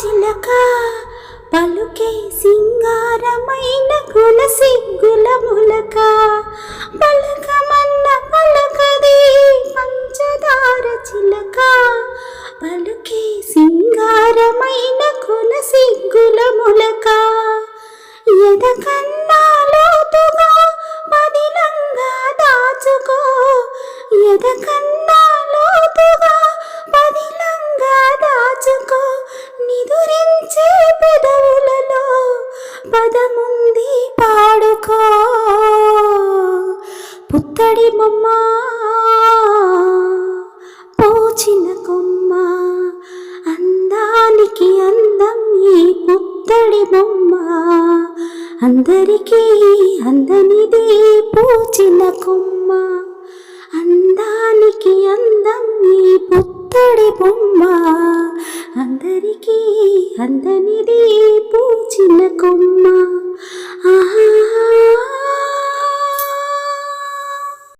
చిలక పలుకే సింగారమైన కుల సిగ్గుల ములక. పలకమన్న పలకది పంచదార చిలక. పలుకే సింగారమైన కుల సిగ్గుల ములక. ఎదకన్నా లోతుగా పదిలంగా దాచుకో. ఎదకన్నా పదముంది పాడుకో. పుత్తడి బొమ్మ పోచిన కొమ్మ అందానికి అందం ఈ పుత్తడి బొమ్మ. అందరికీ అందనిది పూచిన కొమ్మ. కందనిది పూచిన కొమ్మ